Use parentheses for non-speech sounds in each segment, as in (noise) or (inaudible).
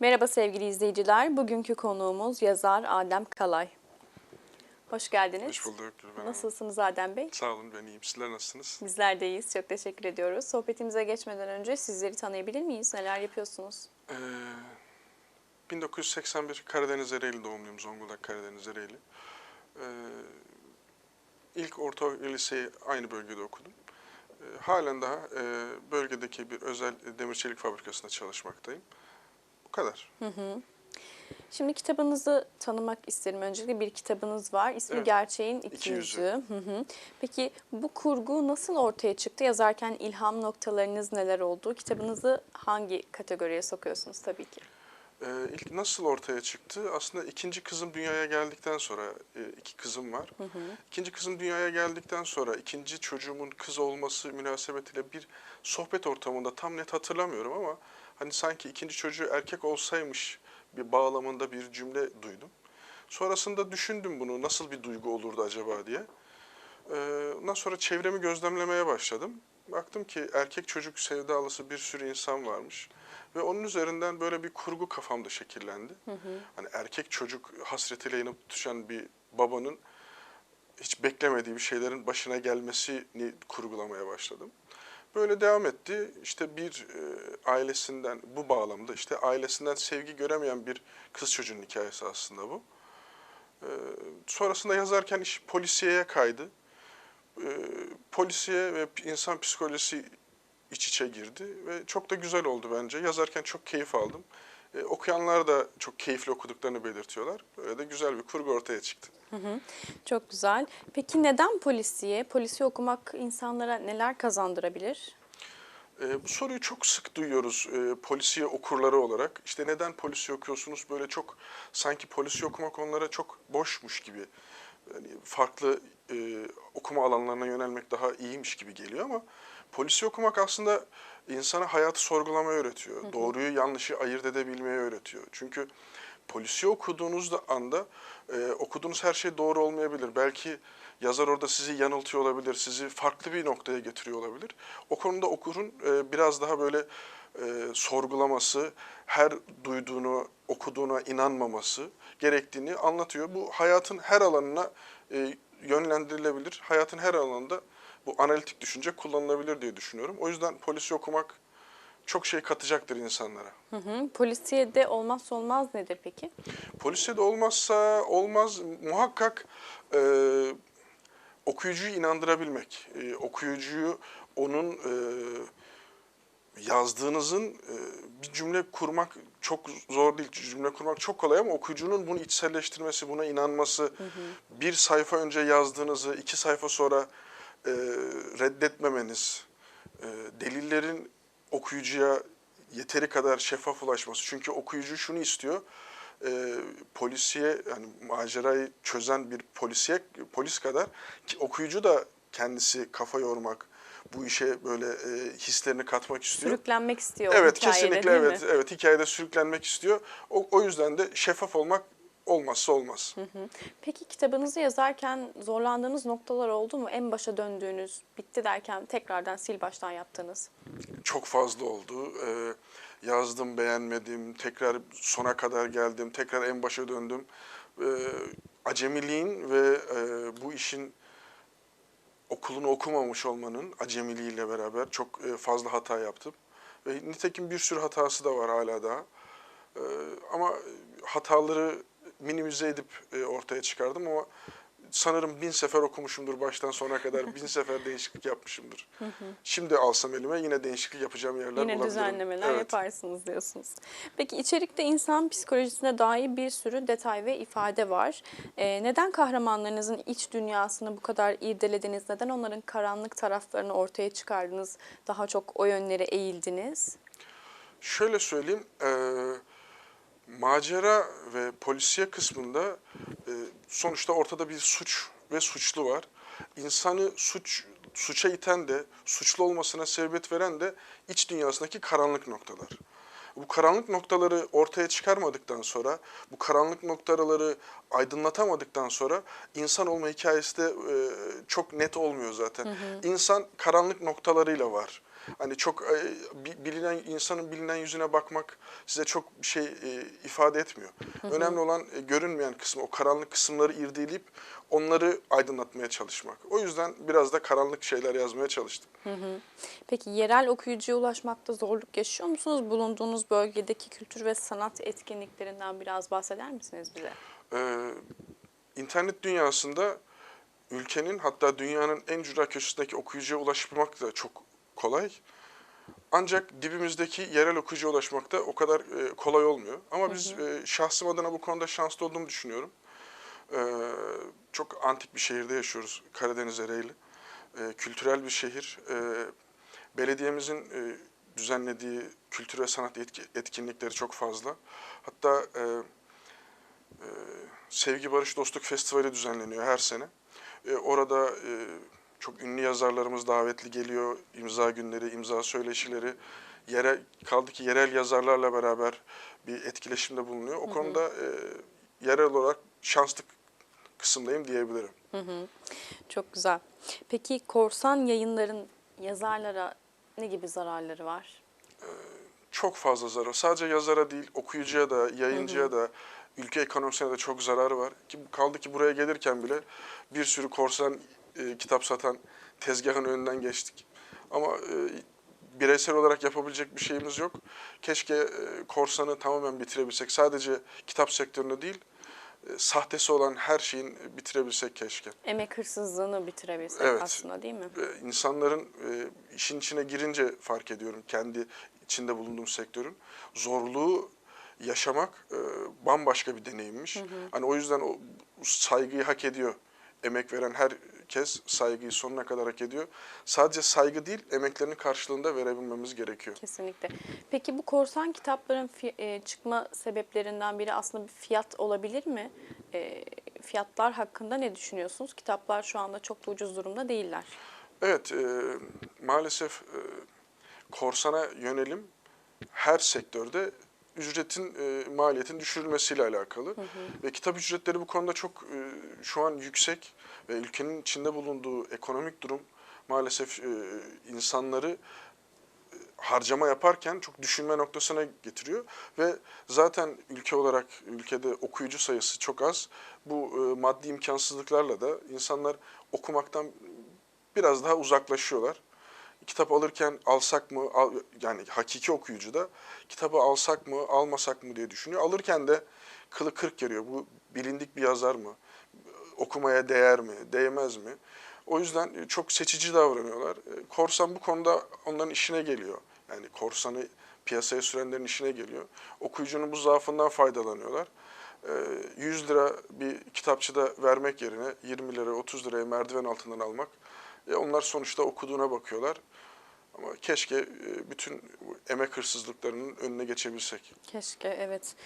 Merhaba sevgili izleyiciler. Bugünkü konuğumuz yazar Adem Kalay. Hoş geldiniz. Hoş bulduk Gülben. Nasılsınız Adem Bey? Sağ olun ben iyiyim. Sizler nasılsınız? Bizler de iyiyiz. Çok teşekkür ediyoruz. Sohbetimize geçmeden önce sizleri tanıyabilir miyiz? Neler yapıyorsunuz? Ee, 1981 Karadeniz Ereğli doğumluyum. Zonguldak Karadeniz Ereğli. Ee, ilk orta liseyi aynı bölgede okudum. Ee, halen daha e, bölgedeki bir özel demir çelik fabrikasında çalışmaktayım. Kadar. Şimdi kitabınızı tanımak isterim. Öncelikle bir kitabınız var. İsmi Evet. Gerçeğin İki Yüzü. Hı hı. Peki bu kurgu nasıl ortaya çıktı? Yazarken ilham noktalarınız neler oldu? Kitabınızı hangi kategoriye sokuyorsunuz tabii ki? Ee, ilk nasıl ortaya çıktı? Aslında ikinci kızım dünyaya geldikten sonra, e, iki kızım var. İkinci kızım dünyaya geldikten sonra ikinci çocuğumun kız olması münasebetiyle bir sohbet ortamında tam net hatırlamıyorum ama hani sanki ikinci çocuğu erkek olsaymış bir bağlamında bir cümle duydum. Sonrasında düşündüm bunu nasıl bir duygu olurdu acaba diye. Ee, Ondan sonra çevremi gözlemlemeye başladım. Baktım ki erkek çocuk sevdalısı bir sürü insan varmış. Ve onun üzerinden böyle bir kurgu kafamda şekillendi. Hani erkek çocuk hasretiyle yanıp tutuşan bir babanın hiç beklemediği bir şeylerin başına gelmesini kurgulamaya başladım. Böyle devam etti. İşte bir e, ailesinden bu bağlamda işte ailesinden sevgi göremeyen bir kız çocuğun hikayesi aslında bu. E, sonrasında yazarken iş polisiyeye kaydı. E, polisiye ve insan psikolojisi iç içe girdi ve çok da güzel oldu bence. Yazarken çok keyif aldım. E, okuyanlar da çok keyifli okuduklarını belirtiyorlar. Böyle de güzel bir kurgu ortaya çıktı. Çok güzel. Peki neden polisiye? Polisiye okumak insanlara neler kazandırabilir? E, bu soruyu çok sık duyuyoruz e, polisiye okurları olarak. İşte neden polisiye okuyorsunuz? Böyle çok sanki polisiye okumak onlara çok boşmuş gibi. Yani farklı e, okuma alanlarına yönelmek daha iyiymiş gibi geliyor ama polisiye okumak aslında insana hayatı sorgulamayı öğretiyor. Doğruyu yanlışı ayırt edebilmeyi öğretiyor. Çünkü polisiye okuduğunuz da anda e, okuduğunuz her şey doğru olmayabilir. Belki yazar orada sizi yanıltıyor olabilir, sizi farklı bir noktaya getiriyor olabilir. O konuda okurun e, biraz daha böyle e, sorgulaması, her duyduğunu, okuduğuna inanmaması gerektiğini anlatıyor. Bu hayatın her alanına e, yönlendirilebilir. Hayatın her alanında bu analitik düşünce kullanılabilir diye düşünüyorum. O yüzden polisi okumak çok şey katacaktır insanlara. Hı hı. Polisiyede olmazsa olmaz nedir peki? Polise de olmazsa olmaz muhakkak e, okuyucuyu inandırabilmek. E, okuyucuyu onun e, yazdığınızın e, bir cümle kurmak çok zor değil. Cümle kurmak çok kolay ama okuyucunun bunu içselleştirmesi, buna inanması, bir sayfa önce yazdığınızı iki sayfa sonra e, reddetmemeniz, e, delillerin okuyucuya yeteri kadar şeffaf ulaşması. Çünkü okuyucu şunu istiyor, e, polisiye yani macerayı çözen bir polisiye polis kadar ki okuyucu da kendisi kafa yormak, bu işe böyle e, hislerini katmak istiyor. Sürüklenmek istiyor Evet hikayede kesinlikle değil mi? evet evet hikayede sürüklenmek istiyor. O, o yüzden de şeffaf olmak olmazsa olmaz. Peki kitabınızı yazarken zorlandığınız noktalar oldu mu? En başa döndüğünüz, bitti derken tekrardan sil baştan yaptığınız. Çok fazla oldu. Ee, yazdım beğenmedim, tekrar sona kadar geldim, tekrar en başa döndüm. Ee, acemiliğin ve e, bu işin okulunu okumamış olmanın acemiliğiyle beraber çok e, fazla hata yaptım. Ve nitekim bir sürü hatası da var hala daha. Ee, ama hataları minimize edip e, ortaya çıkardım ama sanırım bin sefer okumuşumdur baştan sona kadar. (laughs) bin sefer değişiklik yapmışımdır. Şimdi alsam elime yine değişiklik yapacağım yerler Yine bulabilirim. düzenlemeler Evet. yaparsınız diyorsunuz. Peki içerikte insan psikolojisine dair bir sürü detay ve ifade var. Ee, neden kahramanlarınızın iç dünyasını bu kadar irdelediniz? Neden onların karanlık taraflarını ortaya çıkardınız? Daha çok o yönlere eğildiniz? Şöyle söyleyeyim, e, macera ve polisiye kısmında e, sonuçta ortada bir suç ve suçlu var. İnsanı suç suça iten de, suçlu olmasına sebebiyet veren de iç dünyasındaki karanlık noktalar. Bu karanlık noktaları ortaya çıkarmadıktan sonra, bu karanlık noktaları aydınlatamadıktan sonra insan olma hikayesi de e, çok net olmuyor zaten. İnsan karanlık noktalarıyla var. Hani çok e, bi- bilinen insanın bilinen yüzüne bakmak size çok bir şey e, ifade etmiyor. Önemli olan e, görünmeyen kısmı, o karanlık kısımları irdeleyip onları aydınlatmaya çalışmak. O yüzden biraz da karanlık şeyler yazmaya çalıştım. Peki yerel okuyucuya ulaşmakta zorluk yaşıyor musunuz? Bulunduğunuz bölgedeki kültür ve sanat etkinliklerinden biraz bahseder misiniz bize? Ee, internet dünyasında ülkenin hatta dünyanın en ücra köşesindeki okuyucuya ulaşmak da çok kolay. Ancak dibimizdeki yerel okuyucuya ulaşmak da o kadar e, kolay olmuyor. Ama biz e, şahsım adına bu konuda şanslı olduğumu düşünüyorum. Ee, çok antik bir şehirde yaşıyoruz Karadeniz Ereğli. Ee, kültürel bir şehir. Ee, belediyemizin e, düzenlediği kültür ve sanat etki- etkinlikleri çok fazla. Hatta e, e, Sevgi Barış Dostluk Festivali düzenleniyor her sene. E, orada e, çok ünlü yazarlarımız davetli geliyor. İmza günleri, imza söyleşileri. Yerel, kaldı ki yerel yazarlarla beraber bir etkileşimde bulunuyor. O konuda e, yerel olarak şanslı kısımdayım diyebilirim. Çok güzel. Peki korsan yayınların yazarlara ne gibi zararları var? Çok fazla zarar. Sadece yazara değil, okuyucuya da, yayıncıya da, ülke ekonomisine de çok zararı var. Ki kaldı ki buraya gelirken bile bir sürü korsan e, kitap satan tezgahın önünden geçtik. Ama e, bireysel olarak yapabilecek bir şeyimiz yok. Keşke e, korsanı tamamen bitirebilsek. Sadece kitap sektöründe değil, e, sahtesi olan her şeyin bitirebilsek keşke. Emek hırsızlığını bitirebilsek Evet. aslında değil mi? e, insanların e, işin içine girince fark ediyorum kendi içinde bulunduğum sektörün zorluğu yaşamak bambaşka bir deneyimmiş. Hani o yüzden o saygıyı hak ediyor. Emek veren herkes saygıyı sonuna kadar hak ediyor. Sadece saygı değil, emeklerinin karşılığında verebilmemiz gerekiyor. Kesinlikle. Peki bu korsan kitapların e, çıkma sebeplerinden biri aslında bir fiyat olabilir mi? E, fiyatlar hakkında ne düşünüyorsunuz? Kitaplar şu anda çok da ucuz durumda değiller. Evet, e, maalesef e, korsana yönelim her sektörde ücretin, e, maliyetin düşürülmesiyle alakalı. Ve kitap ücretleri bu konuda çok e, şu an yüksek ve ülkenin içinde bulunduğu ekonomik durum maalesef e, insanları e, harcama yaparken çok düşünme noktasına getiriyor ve zaten ülke olarak ülkede okuyucu sayısı çok az. Bu e, maddi imkansızlıklarla da insanlar okumaktan biraz daha uzaklaşıyorlar. Kitap alırken alsak mı, al, yani hakiki okuyucu da kitabı alsak mı, almasak mı diye düşünüyor. Alırken de kılı kırk geliyor. Bu bilindik bir yazar mı? Okumaya değer mi, değmez mi? O yüzden çok seçici davranıyorlar. E, Korsan bu konuda onların işine geliyor. Yani korsanı piyasaya sürenlerin işine geliyor. Okuyucunun bu zaafından faydalanıyorlar. E, 100 lira bir kitapçıda vermek yerine 20 lira, 30 liraya merdiven altından almak. E, onlar sonuçta okuduğuna bakıyorlar. Ama keşke e, bütün emek hırsızlıklarının önüne geçebilsek. Keşke evet.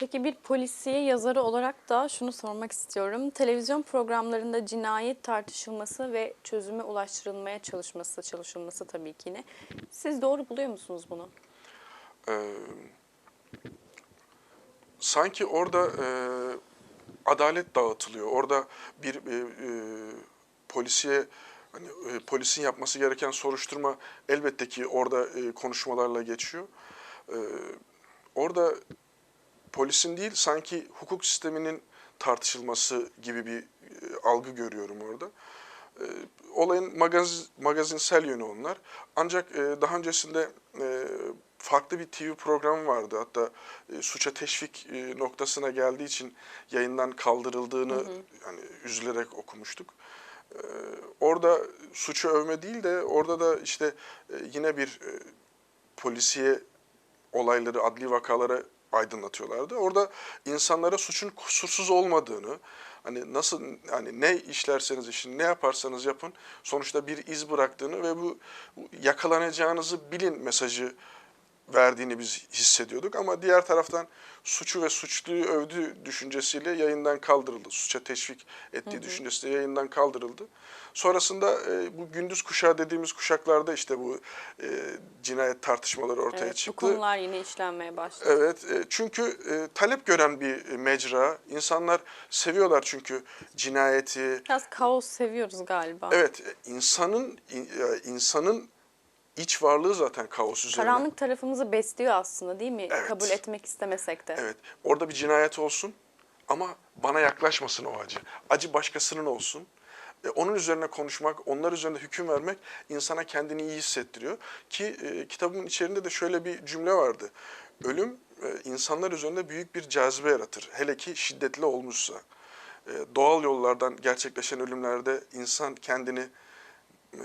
Peki bir polisiye yazarı olarak da şunu sormak istiyorum. Televizyon programlarında cinayet tartışılması ve çözüme ulaştırılmaya çalışması, çalışılması tabii ki yine. Siz doğru buluyor musunuz bunu? Ee, sanki orada e, adalet dağıtılıyor. Orada bir e, e, polisiye hani e, polisin yapması gereken soruşturma elbette ki orada e, konuşmalarla geçiyor. E, orada polisin değil sanki hukuk sisteminin tartışılması gibi bir e, algı görüyorum orada. E, olayın magaz, magazinsel yönü onlar. Ancak e, daha öncesinde e, farklı bir TV programı vardı. Hatta e, suça teşvik e, noktasına geldiği için yayından kaldırıldığını yani üzülerek okumuştuk. E, orada suçu övme değil de orada da işte e, yine bir e, polisiye olayları, adli vakalara aydınlatıyorlardı. Orada insanlara suçun kusursuz olmadığını, hani nasıl hani ne işlerseniz işin, ne yaparsanız yapın sonuçta bir iz bıraktığını ve bu yakalanacağınızı bilin mesajı verdiğini biz hissediyorduk ama diğer taraftan suçu ve suçluyu övdüğü düşüncesiyle yayından kaldırıldı. Suça teşvik ettiği düşüncesiyle yayından kaldırıldı. Sonrasında e, bu gündüz kuşağı dediğimiz kuşaklarda işte bu e, cinayet tartışmaları ortaya Evet, bu çıktı. konular yine işlenmeye başladı. Evet, e, çünkü e, talep gören bir mecra. İnsanlar seviyorlar çünkü cinayeti. Biraz kaos seviyoruz galiba. Evet, insanın in- e, insanın iç varlığı zaten kaos üzerine. Karanlık tarafımızı besliyor aslında değil mi? Evet. Kabul etmek istemesek de. Evet. Orada bir cinayet olsun ama bana yaklaşmasın o acı. Acı başkasının olsun. E, onun üzerine konuşmak, onlar üzerinde hüküm vermek insana kendini iyi hissettiriyor. Ki e, kitabımın içerisinde de şöyle bir cümle vardı. Ölüm e, insanlar üzerinde büyük bir cazibe yaratır. Hele ki şiddetli olmuşsa. E, doğal yollardan gerçekleşen ölümlerde insan kendini e,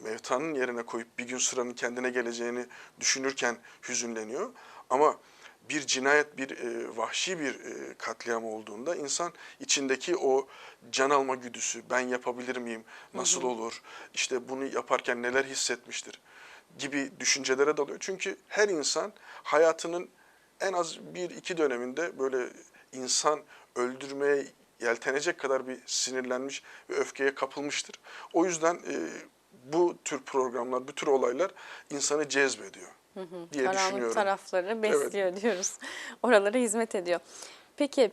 mevtanın yerine koyup bir gün sıranın kendine geleceğini düşünürken hüzünleniyor. Ama bir cinayet, bir e, vahşi bir e, katliam olduğunda insan içindeki o can alma güdüsü, ben yapabilir miyim, nasıl olur, işte bunu yaparken neler hissetmiştir gibi düşüncelere dalıyor. Çünkü her insan hayatının en az bir iki döneminde böyle insan öldürmeye yeltenecek kadar bir sinirlenmiş ve öfkeye kapılmıştır. O yüzden e, bu tür programlar, bu tür olaylar insanı cezbediyor diye Karanlık düşünüyorum. tarafları besliyor diyoruz. Oralara hizmet ediyor. Peki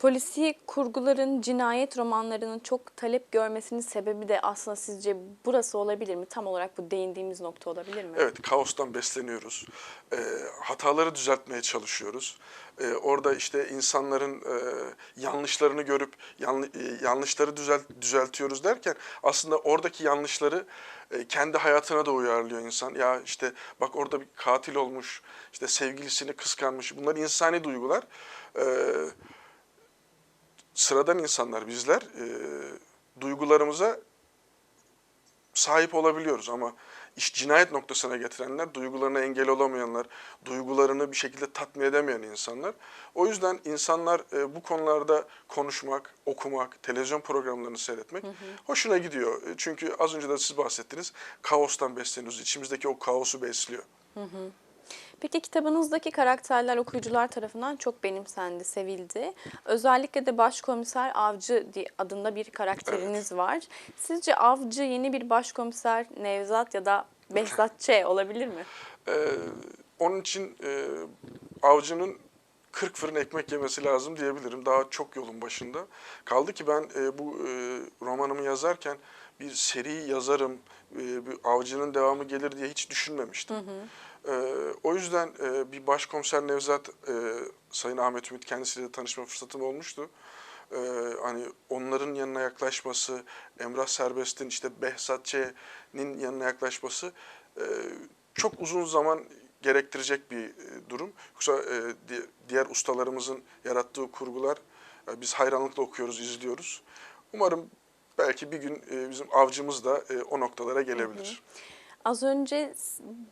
polisi kurguların, cinayet romanlarının çok talep görmesinin sebebi de aslında sizce burası olabilir mi? Tam olarak bu değindiğimiz nokta olabilir mi? Evet, kaostan besleniyoruz. Ee, hataları düzeltmeye çalışıyoruz. Ee, orada işte insanların e, yanlışlarını görüp yanlı, e, yanlışları düzelt, düzeltiyoruz derken aslında oradaki yanlışları e, kendi hayatına da uyarlıyor insan. Ya işte bak orada bir katil olmuş, işte sevgilisini kıskanmış. Bunlar insani duygular. Ee, sıradan insanlar bizler e, duygularımıza sahip olabiliyoruz ama iş cinayet noktasına getirenler, duygularına engel olamayanlar, duygularını bir şekilde tatmin edemeyen insanlar. O yüzden insanlar e, bu konularda konuşmak, okumak, televizyon programlarını seyretmek hoşuna gidiyor. E, Çünkü az önce de siz bahsettiniz, kaostan besleniyoruz. İçimizdeki o kaosu besliyor. Peki kitabınızdaki karakterler okuyucular tarafından çok benimsendi, sevildi. Özellikle de başkomiser Avcı adında bir karakteriniz var. Sizce Avcı yeni bir başkomiser Nevzat ya da Behzat Ç. olabilir mi? Ee, onun için e, avcının 40 fırın ekmek yemesi lazım diyebilirim. Daha çok yolun başında. Kaldı ki ben e, bu e, romanımı yazarken bir seri yazarım, e, bir avcının devamı gelir diye hiç düşünmemiştim. E, o yüzden e, bir başkomiser Nevzat, e, Sayın Ahmet Ümit kendisiyle tanışma fırsatım olmuştu. E, hani onların yanına yaklaşması, Emrah Serbest'in işte Behzat Ç'nin yanına yaklaşması e, çok uzun zaman gerektirecek bir e, durum. Yoksa e, di- diğer ustalarımızın yarattığı kurgular e, biz hayranlıkla okuyoruz, izliyoruz. Umarım belki bir gün e, bizim avcımız da e, o noktalara gelebilir. Az önce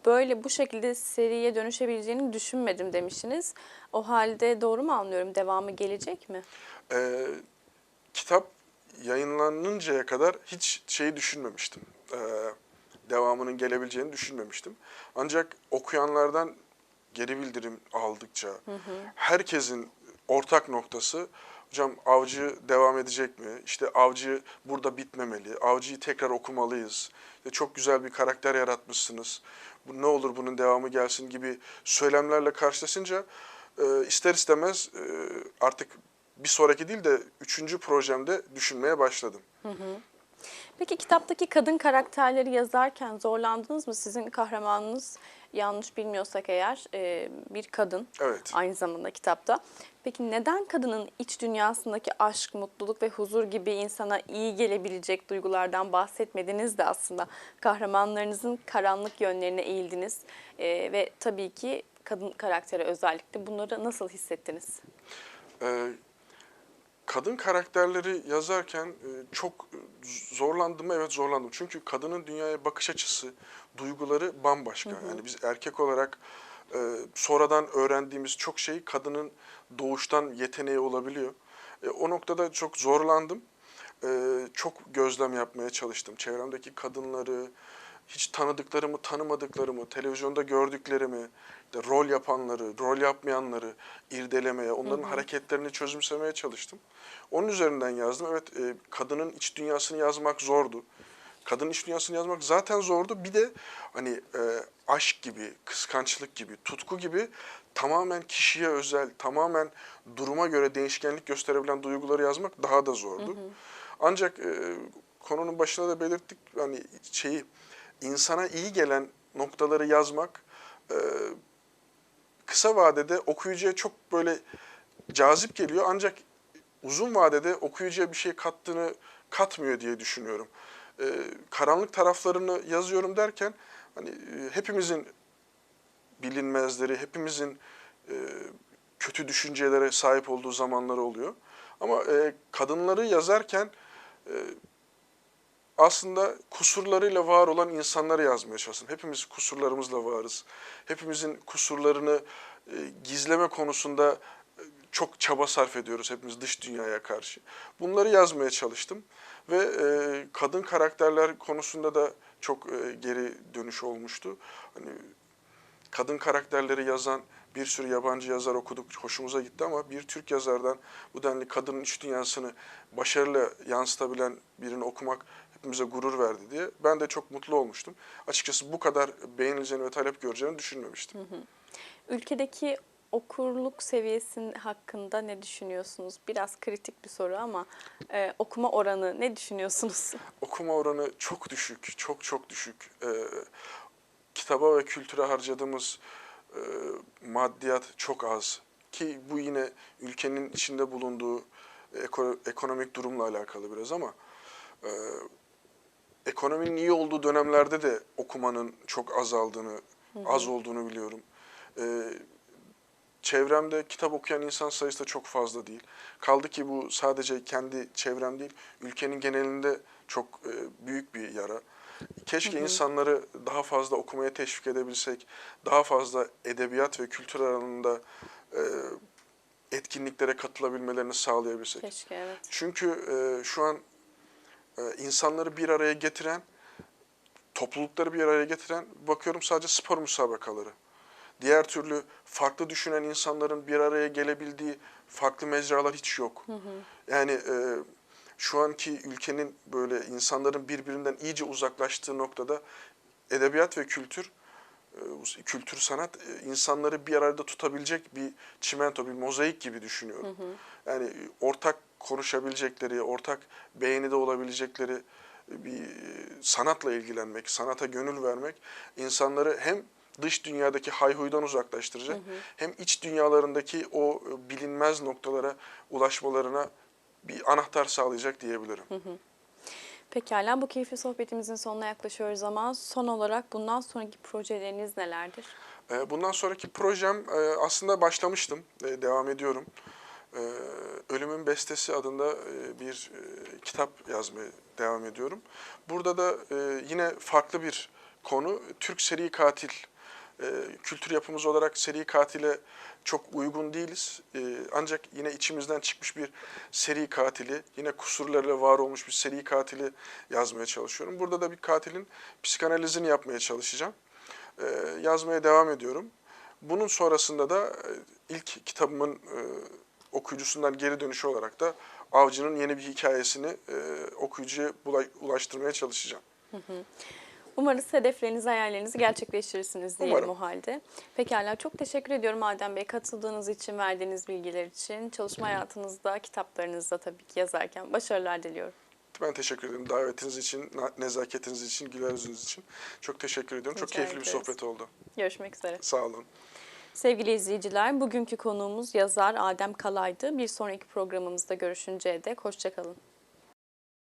böyle bu şekilde seriye dönüşebileceğini düşünmedim demiştiniz. O halde doğru mu anlıyorum? Devamı gelecek mi? E, kitap yayınlanıncaya kadar hiç şeyi düşünmemiştim. E, devamının gelebileceğini düşünmemiştim. Ancak okuyanlardan geri bildirim aldıkça herkesin ortak noktası hocam avcı devam edecek mi? İşte avcı burada bitmemeli. Avcıyı tekrar okumalıyız. İşte çok güzel bir karakter yaratmışsınız. Bu ne olur bunun devamı gelsin gibi söylemlerle karşılaşınca e, ister istemez e, artık bir sonraki değil de üçüncü projemde düşünmeye başladım. Peki kitaptaki kadın karakterleri yazarken zorlandınız mı? Sizin kahramanınız yanlış bilmiyorsak eğer e, bir kadın Evet. aynı zamanda kitapta. Peki neden kadının iç dünyasındaki aşk, mutluluk ve huzur gibi insana iyi gelebilecek duygulardan bahsetmediniz de aslında kahramanlarınızın karanlık yönlerine eğildiniz E, ve tabii ki kadın karaktere özellikle bunları nasıl hissettiniz? Ee, kadın karakterleri yazarken e, çok zorlandım mı? Evet zorlandım. Çünkü kadının dünyaya bakış açısı, duyguları bambaşka. Yani biz erkek olarak e, sonradan öğrendiğimiz çok şey kadının doğuştan yeteneği olabiliyor. E, o noktada çok zorlandım. E, çok gözlem yapmaya çalıştım. Çevremdeki kadınları, hiç tanıdıklarımı, tanımadıklarımı, televizyonda gördüklerimi, işte rol yapanları, rol yapmayanları irdelemeye, onların hareketlerini çözümsemeye çalıştım. Onun üzerinden yazdım. Evet, e, kadının iç dünyasını yazmak zordu. Kadının iç dünyasını yazmak zaten zordu. Bir de hani e, aşk gibi, kıskançlık gibi, tutku gibi tamamen kişiye özel, tamamen duruma göre değişkenlik gösterebilen duyguları yazmak daha da zordu. Ancak e, konunun başına da belirttik hani şeyi insana iyi gelen noktaları yazmak e, kısa vadede okuyucuya çok böyle cazip geliyor ancak uzun vadede okuyucuya bir şey kattığını katmıyor diye düşünüyorum. E, karanlık taraflarını yazıyorum derken hani e, hepimizin bilinmezleri, hepimizin kötü düşüncelere sahip olduğu zamanları oluyor. Ama kadınları yazarken aslında kusurlarıyla var olan insanları yazmaya çalıştım. Hepimiz kusurlarımızla varız. Hepimizin kusurlarını e, gizleme konusunda e, çok çaba sarf ediyoruz hepimiz dış dünyaya karşı. Bunları yazmaya çalıştım ve e, kadın karakterler konusunda da çok e, geri dönüş olmuştu. Hani kadın karakterleri yazan bir sürü yabancı yazar okuduk, hoşumuza gitti ama bir Türk yazardan bu denli kadının iç dünyasını başarıyla yansıtabilen birini okumak hepimize gurur verdi diye ben de çok mutlu olmuştum. Açıkçası bu kadar beğenileceğini ve talep göreceğini düşünmemiştim. Ülkedeki okurluk seviyesinin hakkında ne düşünüyorsunuz? Biraz kritik bir soru ama e, okuma oranı ne düşünüyorsunuz? (laughs) Okuma oranı çok düşük, çok çok düşük. Ee, kitaba ve kültüre harcadığımız e, maddiyat çok az. Ki bu yine ülkenin içinde bulunduğu eko- ekonomik durumla alakalı biraz ama e, ekonominin iyi olduğu dönemlerde de okumanın çok azaldığını, az olduğunu biliyorum. E, çevremde kitap okuyan insan sayısı da çok fazla değil. Kaldı ki bu sadece kendi çevrem değil, ülkenin genelinde çok e, büyük bir yara. Keşke insanları daha fazla okumaya teşvik edebilsek, daha fazla edebiyat ve kültür alanında e, etkinliklere katılabilmelerini sağlayabilsek. Keşke evet. Çünkü e, şu an insanları bir araya getiren, toplulukları bir araya getiren bakıyorum sadece spor müsabakaları. Diğer türlü farklı düşünen insanların bir araya gelebildiği farklı mecralar hiç yok. Yani e, şu anki ülkenin böyle insanların birbirinden iyice uzaklaştığı noktada edebiyat ve kültür, e, kültür sanat e, insanları bir arada tutabilecek bir çimento, bir mozaik gibi düşünüyorum. Yani ortak konuşabilecekleri, ortak beğenide olabilecekleri bir sanatla ilgilenmek, sanata gönül vermek insanları hem dış dünyadaki hayhuydan uzaklaştıracak hem iç dünyalarındaki o bilinmez noktalara ulaşmalarına bir anahtar sağlayacak diyebilirim. Pekala bu keyifli sohbetimizin sonuna yaklaşıyoruz ama son olarak bundan sonraki projeleriniz nelerdir? Ee, Bundan sonraki projem e, aslında başlamıştım, e, devam ediyorum. Ee, Ölümün Bestesi adında e, bir e, kitap yazmaya devam ediyorum. Burada da e, yine farklı bir konu, Türk seri katil. E, Kültür yapımız olarak seri katile çok uygun değiliz. E, Ancak yine içimizden çıkmış bir seri katili, yine kusurlarıyla var olmuş bir seri katili yazmaya çalışıyorum. Burada da bir katilin psikanalizini yapmaya çalışacağım e, yazmaya devam ediyorum. Bunun sonrasında da e, ilk kitabımın e, okuyucusundan geri dönüşü olarak da Avcı'nın yeni bir hikayesini e, okuyucuya ulaştırmaya çalışacağım. Umarız hedeflerinizi, hayallerinizi gerçekleştirirsiniz diyelim Umarım. o halde. Pekala çok teşekkür ediyorum Adem Bey katıldığınız için, verdiğiniz bilgiler için. Çalışma hayatınızda, kitaplarınızda tabii ki yazarken başarılar diliyorum. Ben teşekkür ederim davetiniz için, nezaketiniz için, güler yüzünüz için. Çok teşekkür ediyorum. Çok Rica keyifli bir ederiz. sohbet oldu. Görüşmek üzere. Sağ olun. Sevgili izleyiciler, bugünkü konuğumuz yazar Adem Kalay'dı. Bir sonraki programımızda görüşünceye dek hoşçakalın.